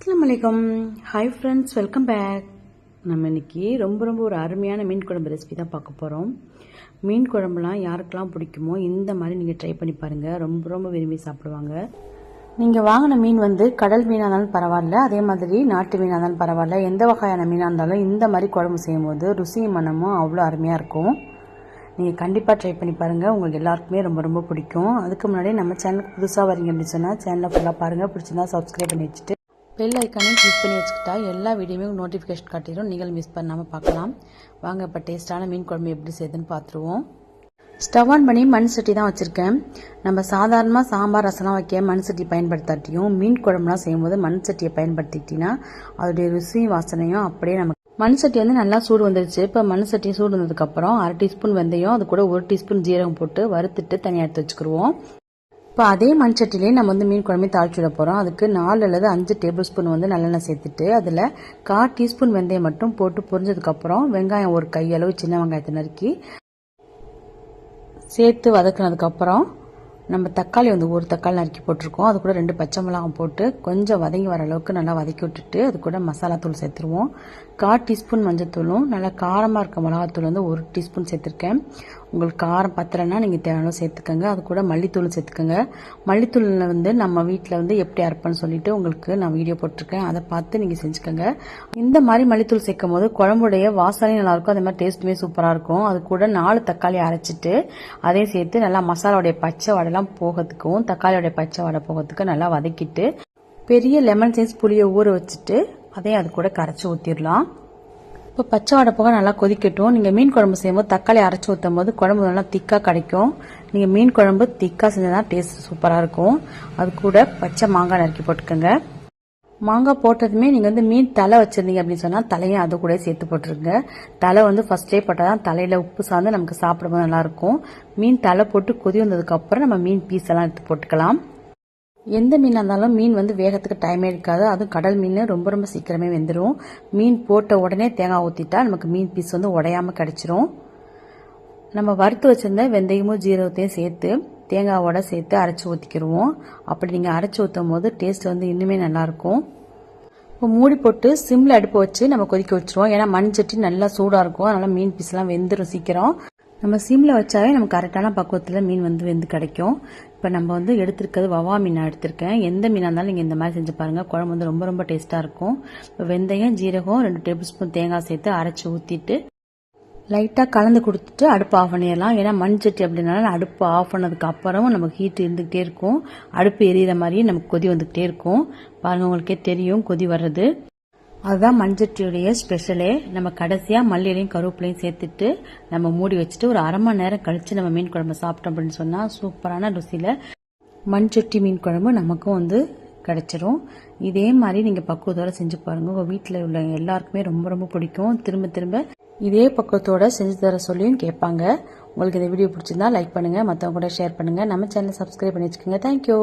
அஸ்லாம் வலைக்கம் hi friends welcome back நம்ம இன்னைக்கு ரொம்ப ரொம்ப ஒரு அருமையான மீன் குழம்பு ரெசிபி தான் பார்க்க போகிறோம் மீன் குழம்புலாம் யாருக்கெல்லாம் பிடிக்குமோ இந்த மாதிரி நீங்கள் ட்ரை பண்ணி பாருங்கள் ரொம்ப ரொம்ப விரும்பி சாப்பிடுவாங்க. நீங்கள் வாங்கின மீன் வந்து கடல் மீனாக இருந்தாலும் பரவாயில்ல அதே மாதிரி நாட்டு மீனாக இருந்தாலும் பரவாயில்ல எந்த வகையான மீனாக இருந்தாலும் இந்த மாதிரி குழம்பு செய்யும் போது ருசியும் மனமும் அவ்வளோ அருமையாக இருக்கும். நீங்கள் கண்டிப்பாக ட்ரை பண்ணி பாருங்கள் உங்களுக்கு எல்லாருக்குமே ரொம்ப ரொம்ப பிடிக்கும். அதுக்கு முன்னாடி நம்ம சேனலுக்கு புதுசாக வரீங்க அப்படின்னு சொன்னால் சேனலை ஃபுல்லாக பாருங்கள் பிடிச்சிருந்தா சப்ஸ்கிரைப் பண்ணி வச்சுட்டு பெல் ஐக்கானையும் கிளிக் பண்ணி வச்சுக்கிட்டா எல்லா வீடியோமே நோட்டிஃபிகேஷன் காட்டிடும் நீங்கள் மிஸ் பண்ணாமல் பார்க்கலாம். வாங்க இப்போ டேஸ்ட்டான மீன் குழம்பு எப்படி செய்யுதுன்னு பார்த்துருவோம். ஸ்டவ் ஆன் பண்ணி மண் சட்டி தான் வச்சுருக்கேன். நம்ம சாதாரணமாக சாம்பார் ரசம்லாம் வைக்க மண் சட்டி பயன்படுத்தாட்டியும் மீன் குழம்புலாம் செய்யும்போது மண் சட்டியை பயன்படுத்திக்கிட்டிங்கன்னா அதோடைய ருசியும் வாசனையும் அப்படியே நமக்கு மண் சட்டி வந்து நல்லா சூடு வந்துருச்சு. இப்போ மண் சட்டி சூடு வந்ததுக்கப்புறம் அரை டீஸ்பூன் வெந்தயம் அது கூட ஒரு டீஸ்பூன் ஜீரகம் போட்டு வறுத்துட்டு தனியாக எடுத்து வச்சுக்கிருவோம். இப்போ அதே மண் சட்டிலே நம்ம வந்து மீன் குழம்பு தாளிச்சு விட போகிறோம் அதுக்கு நாலு அல்லது அஞ்சு டேபிள் ஸ்பூன் வந்து நல்லெண்ணெய் சேர்த்துட்டு அதில் கால் டீஸ்பூன் வெந்தயம் மட்டும் போட்டு பொரிஞ்சதுக்கப்புறம் வெங்காயம் ஒரு கையளவு சின்ன வெங்காயத்தை நறுக்கி சேர்த்து வதக்குனதுக்கப்புறம் நம்ம தக்காளி வந்து ஒரு தக்காளி நறுக்கி போட்டிருக்கோம். அது கூட ரெண்டு பச்சை மிளகாய் போட்டு கொஞ்சம் வதங்கி வர அளவுக்கு நல்லா வதக்கி விட்டுட்டு அது கூட மசாலா தூள் சேர்த்துருவோம். கால் டீஸ்பூன் மஞ்சத்தூளும் நல்லா காரமாக இருக்க மிளகாத்தூள் வந்து ஒரு டீஸ்பூன் சேர்த்துருக்கேன். உங்களுக்கு காரம் பத்தலைன்னா நீங்கள் தேவையான சேர்த்துக்கோங்க. அது கூட மல்லித்தூள் சேர்த்துக்கோங்க. மல்லித்தூளில் வந்து நம்ம வீட்டில் வந்து எப்படி அரைப்பேன்னு சொல்லிட்டு உங்களுக்கு நான் வீடியோ போட்டிருக்கேன். அதை பார்த்து நீங்கள் செஞ்சுக்கோங்க. இந்த மாதிரி மல்லித்தூள் சேர்க்கும் போது குழம்புடைய வாசனையும் நல்லாயிருக்கும் அதே மாதிரி டேஸ்ட்டுமே சூப்பராக இருக்கும். அது கூட நாலு தக்காளி அரைச்சிட்டு அதையும் சேர்த்து நல்லா மசாலாவுடைய பச்சை வடைலாம் போகிறதுக்கும் தக்காளியோடைய பச்சை வடை போகிறதுக்கும் நல்லா வதக்கிட்டு பெரிய லெமன் சைஸ் புளியை ஊற வச்சுட்டு அதையும் அது கூட கரைச்சி ஊற்றிடலாம் இப்போ பச்சை வடை போக நல்லா கொதிக்கட்டும். நீங்கள் மீன் குழம்பு செய்யும்போது தக்காளி அரைச்சி ஊற்றும் போது குழம்பு நல்லா திக்காக கிடைக்கும். நீங்கள் மீன் குழம்பு திக்காக செஞ்சால் தான் டேஸ்ட் சூப்பராக இருக்கும். அது கூட பச்சை மாங்காய் நறுக்கி போட்டுக்கோங்க. மாங்காய் போட்டதுமே நீங்கள் வந்து மீன் தலை வச்சுருந்தீங்க அப்படின்னு சொன்னால் தலையும் அது கூட சேர்த்து போட்டுருங்க. தலை வந்து ஃபஸ்ட்டே போட்டால் தான் தலையில் உப்பு சார்ந்து நமக்கு சாப்பிடும்போது நல்லாயிருக்கும். மீன் தலை போட்டு கொதி வந்ததுக்கப்புறம் நம்ம மீன் பீஸ் எல்லாம் எடுத்து போட்டுக்கலாம். எந்த மீனாக இருந்தாலும் மீன் வந்து வேகத்துக்கு டைமே இருக்காது. அதுவும் கடல் மீன் ரொம்ப ரொம்ப சீக்கிரமே வெந்துடும் மீன் போட்ட உடனே தேங்காய் ஊற்றிட்டா நமக்கு மீன் பீஸ் வந்து உடையாமல் கிடச்சிரும். நம்ம வறுத்து வச்சிருந்த வெந்தயமும் ஜீரகத்தையும் சேர்த்து தேங்காவோட சேர்த்து அரைச்சி ஊற்றிக்கிடுவோம் அப்படி நீங்கள் அரைச்சி ஊற்றும் போது டேஸ்ட் வந்து இன்னுமே நல்லாயிருக்கும் இப்போ மூடி போட்டு சிம்மில் அடுப்பு வச்சு நம்ம கொதிக்க வச்சுருவோம். ஏன்னா மண் சட்டி நல்லா சூடாக இருக்கும். அதனால் மீன் பீஸ்லாம் வெந்துடும் சீக்கிரம். நம்ம சிம்மில் வச்சாவே நமக்கு கரெக்டான பக்குவத்தில் மீன் வந்து வெந்து கிடைக்கும். இப்போ நம்ம வந்து எடுத்திருக்கிறது வவா மீன் எடுத்திருக்கேன். எந்த மீனாக இருந்தாலும் நீங்கள் இந்த மாதிரி செஞ்சு பாருங்கள் குழம்பு வந்து ரொம்ப ரொம்ப டேஸ்ட்டாக இருக்கும். இப்போ வெந்தயம் ஜீரகம் ரெண்டு டேபிள் ஸ்பூன் தேங்காய் சேர்த்து அரைச்சி ஊற்றிட்டு லைட்டாக கலந்து கொடுத்துட்டு அடுப்பு ஆஃப் பண்ணிடலாம். ஏன்னா மண் சட்டி அப்படின்னால அடுப்பு ஆஃப் பண்ணதுக்கு அப்புறம் நமக்கு ஹீட் இருந்துகிட்டே இருக்கும். அடுப்பு எரியிற மாதிரியே நமக்கு கொதி வந்துக்கிட்டே இருக்கும். பாருங்கள் உங்களுக்கே தெரியும் கொதி வர்றது. அதுதான் மண்சட்டியுடைய ஸ்பெஷலே நம்ம கடைசியாக மல்லியிலையும் கருவேப்பிலையும் சேர்த்துட்டு நம்ம மூடி வச்சுட்டு ஒரு அரை மணி நேரம் கழித்து நம்ம மீன் குழம்பு சாப்பிட்டோம் அப்படின்னு சொன்னால் சூப்பரான ருசியில் மண்சட்டி மீன் குழம்பு நமக்கும் வந்து கிடச்சிரும். இதே மாதிரி நீங்கள் பக்குவத்தோடு செஞ்சு பாருங்கள் உங்கள் வீட்டில் உள்ள எல்லாருக்குமே ரொம்ப ரொம்ப பிடிக்கும். திரும்ப திரும்ப இதே பக்கத்தோட செஞ்சு தர சொல்லியும் கேட்பாங்க. உங்களுக்கு இந்த வீடியோ பிடிச்சிருந்தா லைக் பண்ணுங்கள் மற்றவங்க கூட ஷேர் பண்ணுங்கள் நம்ம சேனலை சப்ஸ்கிரைப் பண்ணி வச்சுக்கோங்க. தேங்க்யூ